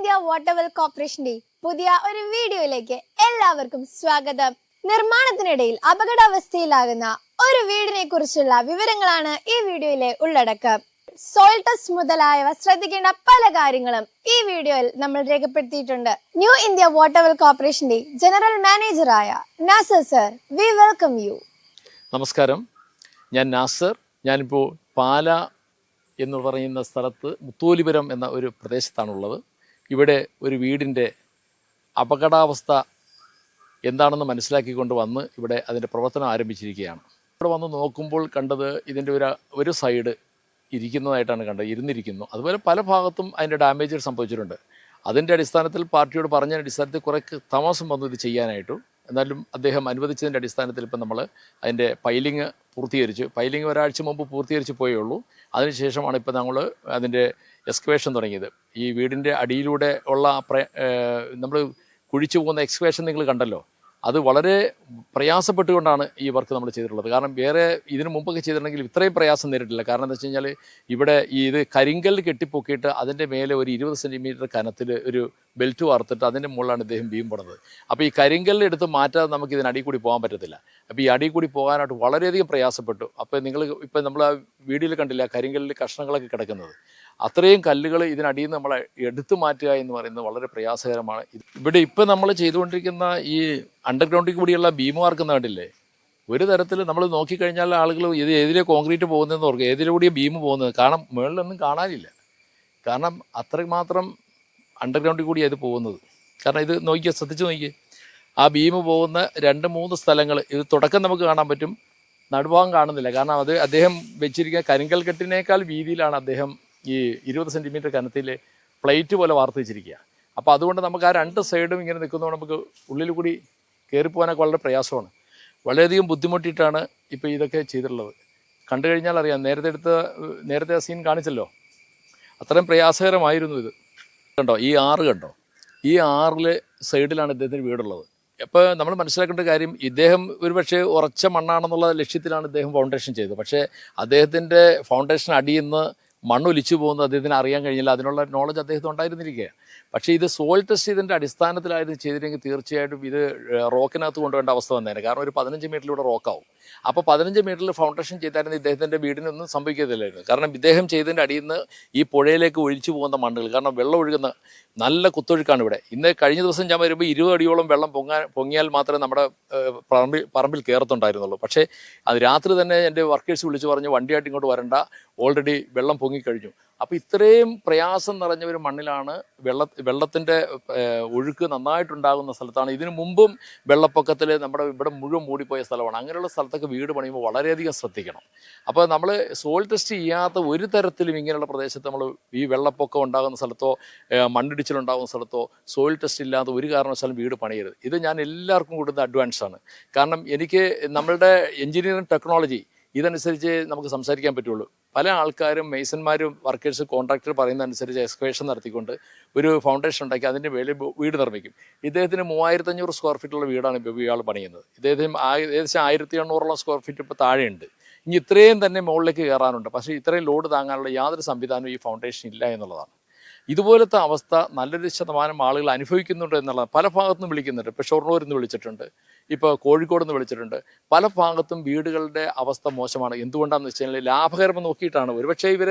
India water വാട്ടർവെൽ കോർപ്പറേഷന്റെ പുതിയ ഒരു വീഡിയോയിലേക്ക് എല്ലാവർക്കും സ്വാഗതം. നിർമ്മാണത്തിനിടയിൽ അപകടാവസ്ഥയിലാകുന്ന ഒരു വീടിനെ കുറിച്ചുള്ള വിവരങ്ങളാണ് ഈ വീഡിയോയിലെ ഉള്ളടക്കം. സോയിൽ ടെസ്റ്റ് മുതലായവ ശ്രദ്ധിക്കേണ്ട പല കാര്യങ്ങളും ഈ വീഡിയോയിൽ നമ്മൾ രേഖപ്പെടുത്തിയിട്ടുണ്ട്. ന്യൂ ഇന്ത്യ വാട്ടർ വാട്ടർവെൽ കോർപ്പറേഷന്റെ general മാനേജറായ Nasar sir we welcome you നമസ്കാരം. ഞാൻ നാസർ ഞാനിപ്പോൾ പാല എന്ന് പറയുന്ന സ്ഥലത്ത് മുത്തോലിപുരം എന്ന ഒരു പ്രദേശത്താണുള്ളത്. ഇവിടെ ഒരു വീടിന്റെ അപകടാവസ്ഥ എന്താണെന്ന് മനസ്സിലാക്കിക്കൊണ്ട് വന്ന് ഇവിടെ അതിന്റെ പ്രവർത്തനം ആരംഭിച്ചിരിക്കുകയാണ്. ഇവിടെ വന്ന് നോക്കുമ്പോൾ കണ്ടത് ഇതിന്റെ ഒരു ഒരു സൈഡ് ഇരിക്കുന്നതായിട്ടാണ് കണ്ടത് ഇരുന്നിരിക്കുന്നു. അതുപോലെ പല ഭാഗത്തും അതിന്റെ ഡാമേജ് സംഭവിച്ചിട്ടുണ്ട്. അതിന്റെ അടിസ്ഥാനത്തിൽ പാർട്ടിയോട് പറഞ്ഞ അടിസ്ഥാനത്തിൽ കുറേ താമസം വന്നു ഇത് ചെയ്യാനായിട്ടു. എന്നാലും അദ്ദേഹം അനുവദിച്ചതിന്റെ അടിസ്ഥാനത്തിൽ ഇപ്പം നമ്മൾ അതിന്റെ പൈലിങ് പൂർത്തീകരിച്ചു ഫൈലിംഗ് ഒരാഴ്ച മുമ്പ് പൂർത്തീകരിച്ച് പോയേ ഉള്ളൂ. അതിനുശേഷമാണ് ഇപ്പോൾ നമ്മൾ അതിന്റെ എക്സ്കവേഷൻ തുടങ്ങിയത്. ഈ വീടിന്റെ അടിയിലൂടെ ഉള്ള നമ്മൾ കുഴിച്ചു പോകുന്ന എക്സ്കവേഷൻ നിങ്ങൾ കണ്ടല്ലോ. അത് വളരെ പ്രയാസപ്പെട്ടുകൊണ്ടാണ് ഈ വർക്ക് നമ്മൾ ചെയ്തിട്ടുള്ളത്. കാരണം വേറെ ഇതിനു മുമ്പൊക്കെ ചെയ്തിട്ടുണ്ടെങ്കിൽ ഇത്രയും പ്രയാസം നേരിട്ടില്ല. കാരണം എന്താ വെച്ച് കഴിഞ്ഞാൽ ഇവിടെ ഈ ഇത് കരിങ്കല്ല് കെട്ടിപ്പൊക്കിയിട്ട് അതിന്റെ മേലെ ഒരു ഇരുപത് സെന്റിമീറ്റർ കനത്തിൽ ഒരു ബെൽറ്റ് വാർത്തിട്ട് അതിന്റെ മുകളിലാണ് ഇദ്ദേഹം ബീം പോണത് അപ്പോൾ ഈ കരിങ്കല്ലെടുത്ത് മാറ്റാതെ നമുക്ക് ഇതിന് അടി കൂടി പോകാൻ പറ്റത്തില്ല. അപ്പോൾ ഈ അടിയിൽ കൂടി പോകാനായിട്ട് വളരെയധികം പ്രയാസപ്പെട്ടു. അപ്പോൾ നിങ്ങൾ ഇപ്പം നമ്മൾ ആ വീഡിയോയിൽ കണ്ടില്ല കരിങ്കല്ലിൽ കഷ്ണങ്ങളൊക്കെ കിടക്കുന്നത്. അത്രയും കല്ലുകൾ ഇതിനടിയിൽ നിന്ന് നമ്മളെ എടുത്തു മാറ്റുക എന്ന് പറയുന്നത് വളരെ പ്രയാസകരമാണ്. ഇവിടെ ഇപ്പം നമ്മൾ ചെയ്തുകൊണ്ടിരിക്കുന്ന ഈ അണ്ടർഗ്രൗണ്ടിൽ കൂടിയുള്ള ബീം വാർക്കുന്ന കണ്ടില്ലേ? ഒരു തരത്തിൽ നമ്മൾ നോക്കിക്കഴിഞ്ഞാൽ ആളുകൾ ഇത് ഏതിലെ കോൺക്രീറ്റ് പോകുന്നതെന്ന് ഓർക്കുക ഏതിലൂടെ ഭീമ് പോകുന്നത്? കാരണം മുകളിലൊന്നും കാണാനില്ല. കാരണം അത്രമാത്രം അണ്ടർഗ്രൗണ്ടിൽ കൂടിയാണ് ഇത് പോകുന്നത്. കാരണം ഇത് നോക്കിയാൽ ശ്രദ്ധിച്ച് നോക്കിയേ ആ ഭീമ് പോകുന്ന രണ്ട് മൂന്ന് സ്ഥലങ്ങൾ ഇത് തുടക്കം നമുക്ക് കാണാൻ പറ്റും. നടുഭാഗം കാണുന്നില്ല. കാരണം അത് അദ്ദേഹം വെച്ചിരിക്കുന്ന കരിങ്കൽ കെട്ടിനേക്കാൾ വീതിയിലാണ് അദ്ദേഹം ഈ ഇരുപത് സെന്റിമീറ്റർ കനത്തിൽ പ്ലേറ്റ് പോലെ വാർത്ത് വെച്ചിരിക്കുക അപ്പോൾ അതുകൊണ്ട് നമുക്ക് ആ രണ്ട് സൈഡും ഇങ്ങനെ നിൽക്കുന്നതുകൊണ്ട് നമുക്ക് ഉള്ളിൽ കൂടി കയറിപ്പോകാനൊക്കെ വളരെ പ്രയാസമാണ്. വളരെയധികം ബുദ്ധിമുട്ടിയിട്ടാണ് ഇപ്പോൾ ഇതൊക്കെ ചെയ്തിട്ടുള്ളത്. കണ്ടു കഴിഞ്ഞാൽ അറിയാം നേരത്തെ എടുത്ത നേരത്തെ ആ സീൻ കാണിച്ചല്ലോ. അത്രയും പ്രയാസകരമായിരുന്നു ഇത്. കണ്ടോ ഈ ആറ് കണ്ടോ? ഈ ആറിൽ സൈഡിലാണ് ഇദ്ദേഹത്തിന് വീടുള്ളത്. അപ്പോൾ നമ്മൾ മനസ്സിലാക്കേണ്ട കാര്യം ഇദ്ദേഹം ഒരുപക്ഷെ ഉറച്ച മണ്ണാണെന്നുള്ള ലക്ഷ്യത്തിലാണ് ഇദ്ദേഹം ഫൗണ്ടേഷൻ ചെയ്തത്. പക്ഷേ അദ്ദേഹത്തിന്റെ ഫൗണ്ടേഷൻ അടിയിൽ നിന്ന് മണ്ണൊലിച്ചു പോകുന്നത് അദ്ദേഹത്തിന് അറിയാൻ കഴിഞ്ഞില്ല. അതിനുള്ള നോളജ് അദ്ദേഹത്തിന് ഉണ്ടായിരുന്നിരിക്കുകയാണ്. പക്ഷേ ഇത് സോൾ ടെസ്റ്റ് ചെയ്തതിന്റെ അടിസ്ഥാനത്തിലായിരുന്നു ചെയ്തിരുന്നെങ്കിൽ തീർച്ചയായിട്ടും ഇത് റോക്കിനകത്ത് കൊണ്ടുവേണ്ട അവസ്ഥ വന്നേനെ. കാരണം ഒരു പതിനഞ്ച് മീറ്ററിലൂടെ റോക്കാവും അപ്പോൾ പതിനഞ്ച് മീറ്ററിൽ ഫൗണ്ടേഷൻ ചെയ്തായിരുന്നു ഇദ്ദേഹത്തിന്റെ വീടിനൊന്നും സംഭവിക്കത്തില്ലായിരുന്നു. കാരണം ഇദ്ദേഹം ചെയ്തതിന്റെ അടിയിൽ നിന്ന് ഈ പുഴയിലേക്ക് ഒഴിച്ചു പോകുന്ന മണ്ണുകൾ കാരണം വെള്ളം ഒഴുകുന്ന നല്ല കുത്തൊഴുക്കാണ് ഇവിടെ. ഇന്ന് കഴിഞ്ഞ ദിവസം ഞാൻ വരുമ്പോൾ ഇരുപത് അടിയോളം വെള്ളം പൊങ്ങാൻ പൊങ്ങിയാൽ മാത്രമേ നമ്മുടെ പറമ്പിൽ പറമ്പിൽ കയറത്തുണ്ടായിരുന്നുള്ളൂ പക്ഷേ അത് രാത്രി തന്നെ എന്റെ വർക്കേഴ്സ് വിളിച്ച് പറഞ്ഞ് വണ്ടിയായിട്ട് ഇങ്ങോട്ട് വരണ്ട ഓൾറെഡി വെള്ളം പൊങ്ങിക്കഴിഞ്ഞു. അപ്പോൾ ഇത്രയും പ്രയാസം നിറഞ്ഞ ഒരു മണ്ണിലാണ് വെള്ള വെള്ളത്തിന്റെ ഒഴുക്ക് നന്നായിട്ടുണ്ടാകുന്ന സ്ഥലത്താണ്. ഇതിനു മുമ്പും വെള്ളപ്പൊക്കത്തിൽ നമ്മുടെ ഇവിടെ മുഴുവൻ മൂടിപ്പോയ സ്ഥലമാണ്. അങ്ങനെയുള്ള സ്ഥലത്തൊക്കെ വീട് പണിയുമ്പോൾ വളരെയധികം ശ്രദ്ധിക്കണം. അപ്പോൾ നമ്മൾ സോയിൽ ടെസ്റ്റ് ചെയ്യാത്ത ഒരു തരത്തിലും ഇങ്ങനെയുള്ള പ്രദേശത്ത് നമ്മൾ ഈ വെള്ളപ്പൊക്കം ഉണ്ടാകുന്ന സ്ഥലത്തോ മണ്ണിടിച്ചിലുണ്ടാകുന്ന സ്ഥലത്തോ സോയിൽ ടെസ്റ്റ് ഇല്ലാത്ത ഒരു കാരണവശാലും വീട് പണിയരുത്. ഇത് ഞാൻ എല്ലാവർക്കും കൊടുക്കുന്ന അഡ്വാൻസ് ആണ് കാരണം എനിക്ക് നമ്മളുടെ എഞ്ചിനീയറിംഗ് ടെക്നോളജി ഇതനുസരിച്ച് നമുക്ക് സംസാരിക്കാൻ പറ്റുള്ളൂ. പല ആൾക്കാരും മേസന്മാരും വർക്കേഴ്സ് കോൺട്രാക്ടർ പറയുന്ന അനുസരിച്ച് എക്സ്കവേഷൻ നടത്തിക്കൊണ്ട് ഒരു ഫൗണ്ടേഷൻ ഉണ്ടാക്കി അതിന്റെ മേലെ വീട് നിർമ്മിക്കും. ഇദ്ദേഹത്തിന് മൂവായിരത്തഞ്ഞൂറ് സ്ക്വയർ ഫീറ്റുള്ള വീടാണ് ഇപ്പോൾ ഇയാൾ പണിയുന്നത്. ഇദ്ദേഹത്തിന് ഏകദേശം ആയിരത്തി എണ്ണൂറോളം സ്ക്വയർ ഫീറ്റ് ഇപ്പോൾ താഴെയുണ്ട്. ഇനി ഇത്രയും തന്നെ മുകളിലേക്ക് കയറാനുണ്ട്. പക്ഷേ ഇത്രയും ലോഡ് താങ്ങാനുള്ള യാതൊരു സംവിധാനവും ഈ ഫൗണ്ടേഷൻ ഇല്ല എന്നുള്ളതാണ്. ഇതുപോലത്തെ അവസ്ഥ നല്ലൊരു ശതമാനം ആളുകൾ അനുഭവിക്കുന്നുണ്ട് എന്നുള്ള പല ഭാഗത്തുനിന്നും വിളിക്കുന്നുണ്ട്. ഇപ്പോൾ ഷൊർണൂരിൽ നിന്ന് വിളിച്ചിട്ടുണ്ട്. ഇപ്പോൾ കോഴിക്കോട് നിന്ന് വിളിച്ചിട്ടുണ്ട്. പല ഭാഗത്തും വീടുകളുടെ അവസ്ഥ മോശമാണ്. എന്തുകൊണ്ടാണെന്ന് വെച്ച് കഴിഞ്ഞാൽ ലാഭകരം നോക്കിയിട്ടാണ്. ഒരുപക്ഷെ ഇവർ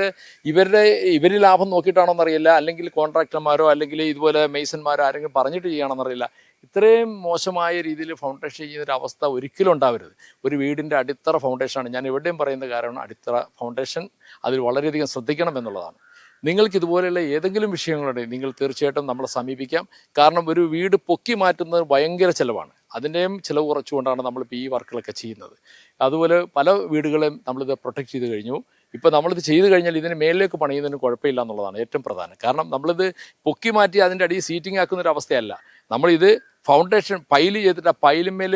ഇവരുടെ ഇവർ ലാഭം നോക്കിയിട്ടാണോ എന്നറിയില്ല. അല്ലെങ്കിൽ കോൺട്രാക്ടർമാരോ അല്ലെങ്കിൽ ഇതുപോലെ മെയ്സന്മാരോ ആരെങ്കിലും പറഞ്ഞിട്ട് ചെയ്യുകയാണെന്നറിയില്ല ഇത്രയും മോശമായ രീതിയിൽ ഫൗണ്ടേഷൻ ചെയ്യുന്ന ഒരു അവസ്ഥ ഒരിക്കലും ഉണ്ടാവരുത്. ഒരു വീടിന്റെ അടിത്തറ ഫൗണ്ടേഷനാണ്. ഞാൻ എവിടെയും പറയുന്ന കാരണം അടിത്തറ ഫൗണ്ടേഷൻ അതിൽ വളരെയധികം ശ്രദ്ധിക്കണം എന്നുള്ളതാണ്. നിങ്ങൾക്ക് ഇതുപോലെയുള്ള ഏതെങ്കിലും വിഷയങ്ങളുണ്ടെങ്കിൽ നിങ്ങൾ തീർച്ചയായിട്ടും നമ്മളെ സമീപിക്കാം. കാരണം ഒരു വീട് പൊക്കി മാറ്റുന്നത് ഭയങ്കര ചിലവാണ്. അതിന്റെയും ചിലവ് കുറച്ചുകൊണ്ടാണ് നമ്മളിപ്പോൾ ഈ വർക്കുകളൊക്കെ ചെയ്യുന്നത്. അതുപോലെ പല വീടുകളെയും നമ്മളിത് പ്രൊട്ടക്ട് ചെയ്ത് കഴിഞ്ഞു. ഇപ്പോൾ നമ്മളിത് ചെയ്ത് കഴിഞ്ഞാൽ ഇതിന് മേലിലേക്ക് പണിയുന്നതിന് കുഴപ്പമില്ല എന്നുള്ളതാണ് ഏറ്റവും പ്രധാനം. കാരണം നമ്മളിത് പൊക്കി മാറ്റി അതിന്റെ അടിയിൽ സീറ്റിംഗ് ആക്കുന്ന ഒരു അവസ്ഥയല്ല. നമ്മളിത് ഫൗണ്ടേഷൻ പൈൽ ചെയ്തിട്ട് ആ പൈലിന്മേൽ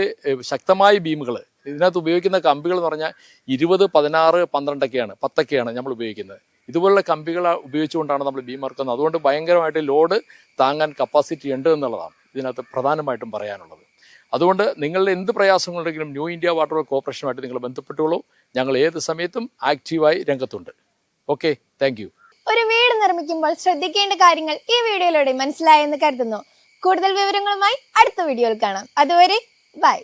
ശക്തമായ ബീമുകൾ ഇതിനകത്ത് ഉപയോഗിക്കുന്ന കമ്പികൾ എന്ന് പറഞ്ഞാൽ ഇരുപത് പതിനാറ് പന്ത്രണ്ടൊക്കെയാണ് പത്തൊക്കെയാണ് നമ്മൾ ഉപയോഗിക്കുന്നത്. ഇതുപോലുള്ള കമ്പികൾ ഉപയോഗിച്ചുകൊണ്ടാണ് നമ്മൾ ബീം ഇറക്കുന്നത്. അതുകൊണ്ട് ഭയങ്കരമായിട്ട് ലോഡ് താങ്ങാൻ കപ്പാസിറ്റി ഉണ്ട് എന്നുള്ളതാണ് ഇതിനകത്ത് പ്രധാനമായിട്ടും പറയാനുള്ളത്. അതുകൊണ്ട് നിങ്ങളുടെ എന്ത് പ്രയാസങ്ങളുണ്ടെങ്കിലും ന്യൂ ഇന്ത്യ വാട്ടർ കോർപ്പറേഷനുമായിട്ട് നിങ്ങൾ ബന്ധപ്പെട്ടുള്ളൂ ഞങ്ങൾ ഏത് സമയത്തും ആക്റ്റീവായി രംഗത്തുണ്ട്. ഓക്കെ താങ്ക് ഒരു വീട് നിർമ്മിക്കുമ്പോൾ ശ്രദ്ധിക്കേണ്ട കാര്യങ്ങൾ ഈ വീഡിയോയിലൂടെ മനസ്സിലായെന്ന് കരുതുന്നു. കൂടുതൽ വിവരങ്ങളുമായി അടുത്ത വീഡിയോയിൽ കാണാം. അതുവരെ ബൈ.